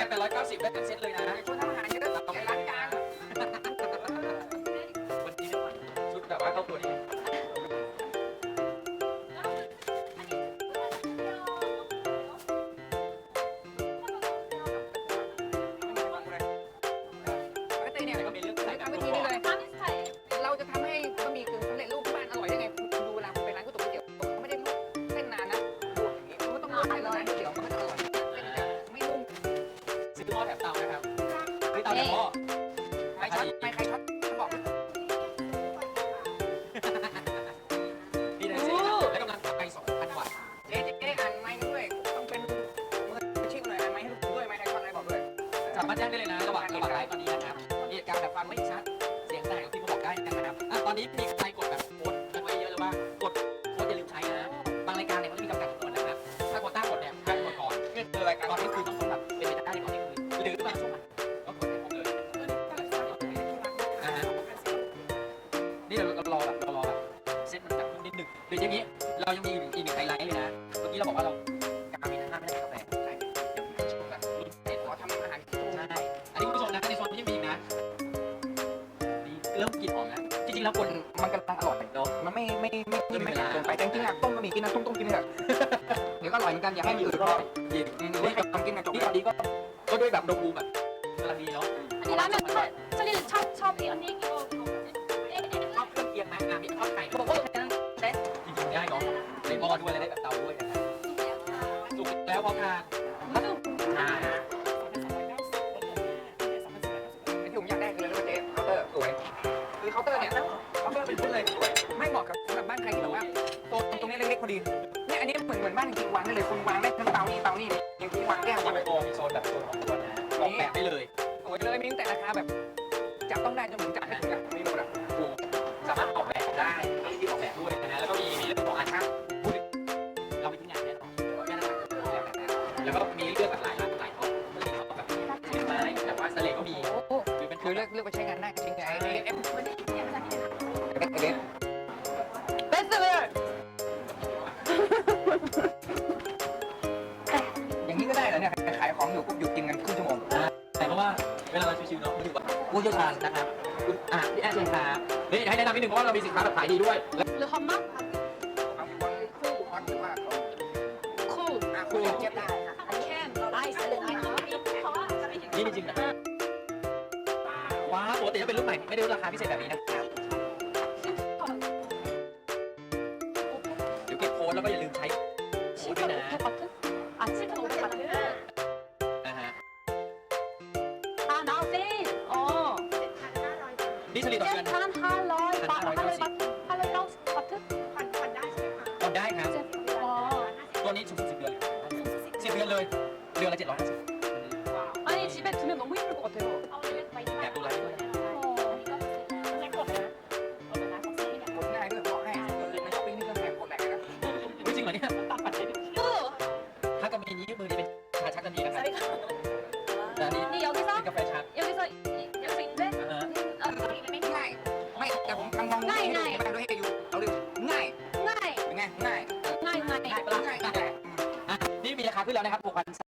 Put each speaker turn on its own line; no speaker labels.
แค่แปดร้อยเก้าสิบได้เป็นเซตเลยนะ
ช่วยทำอาหารเยอะอย่าล้างจาน
วันนี้ชุดแบบว่าเข้าตัวนี้
ปกติเนี่ย
แต่ก็มีเรื่องใส่
ทำ
แบบ
วิธีนี้เลย
ร้านสไตล์
เราจะทำให้บะหมี่กึ่งสำเร็จรูปที่บ้านอร่อยได้ไงคุณดูเวลาคุณไปร้านก๋วยเตี๋ยวเขาไม่ได้ลวกเส้นนานนะลวกอย่างนี้คุณก็ต้องลวกให้ร้อนก๋วยเตี๋ยวมันก็จะอร่อย มา
แจ้
งได้
เลยนะระหว่างระหว่างไลฟ์ตอนนี้นะครับมีเหตุการณ์แบบฟังไม่ชัด เสียงแตกที่มาบอกได้นะครับอะตอนนี้มีใครกดแบบโค้ดกันไว้เยอะเลยว่ากดโค้ดอย่าลืมใช้นะบางรายการเนี่ยมันจะมีจำกัดจำนวนนะครับถ้าโควต้าหมดเนี่ยให้กดก่อนเงินเดือรายการตอนนี้คือต้องกดแบบเป็นไปได้ก่อนที่คืนหรือบางช่วงก็กดให้ครบเลยอ่าฮะนี่เราเรารอแบบเรารอแบบเส้นมันแบบนิดหนึ่งหรืออย่างนี้เรายังมีอีกหนึ่งไฮไลท์เลยนะเมื่อกี้เราบอกว่าเรา เริ่มกลิ่น
ห
อมนะจริงๆแล้วคน
มันกำลังอร่อย
เนาะ
มันไม่ไม่ไม่กินไม่เกินไปแตจริงๆอะต้มก็มีกินนะต้มต้มกินเลยเดี๋ยวก็อร่อยเหมือนกันอย่าให้มีอื่นก็
เย็น
ไม่ให้กินนะจบ
พอดีก็ก็ด้วยแบบดมบูแบบกำลังดีเนาะ
อันนี้ร้านแบบชอบชอบชอบ
ชอบ
อันนี้กิโลช
อบเครื่องเคียงไหมอะมีทอดไก่เขา
บอกว่าใช้
กินง่ายเนาะในหม้อด้วยแล้วได้แบบเตาด้วยสุกแล้วพอทาน
ชุดเลย ไม่เหมาะกับสำหรับบ้านใครที่แบบว่าโซนตรงนี้เล็กๆพอดีเนี่ยอันนี้เหมือนเหมือนบ้านจริงๆวางได้เลยคุณวางได้ทั้งเตานี่เตานี่ยังคุณวางแก้ว
ที่
วาง
ไป
เล
โอมีโซนแบบโซนของตัวนะออกแบบได้เลย
สวยเลยมีตั้งแต่ราคาแบบจับต้องได้จนถึงจับไม่ถึงอะมีหมดอะ
ถูกสามารถออกแบบได้มีที่ออกแบบด้วยนะฮะแล้วก็มีมีเรื่องของอาช่างพูดเราไม่ทิ้งงานแน่นอนแค่นั้นแล้วก็มีเลือกแบบหลายหลายหลายท็อปมีท็อปแบบเป็นไม้แต่ว่าสเลก็มี
โอ้โห
คือเป็น
คือเลือกเลือกไปใช้งาน ได้เหรอเนี่ยขายของอยู่ก็อบหยุดกินกันครึ่งชั่วโมง
แต่เพราะว่าเวลาชิวๆเนาะมัอยู่กับผู้เชี่ยวชาญนะครับอะพี่แอนเชยชานี่ให้แนะนำนิดนึงเพราะว่าเรามีสินค้าแบบขายดีด้วยหรือ
คอมมอน
บางคู่ฮอตหรือว่คู่ะคู่เจ็บ
ได้
ค่ะอันนี้แค่เราได้
สลึวเพราะว่าจะไม่เห็
นี่จริงๆนะว้าวปกติจะเป็นรุ่นใหม่ไม่ได้ราคาพิเศษแบบนี้นะเดี๋ยวเก็บโพสแล้วก็อย่าลืมใช้ ดิสลีดออเดือนห้าร้อยบาทห้าร้อยบา
ทห้า
ร้อย
เก้าสิบาทผ่อนผ่อนได้
ใช่ไหมคะกดได้ครับ เจ็
ด
อ๋
อ ตัวนี้ถึงสิบเดือนสิบเดือนเลย
เดือนละ
เจ็ดร้
อยห้าสิบ ล้วนะครับ6,000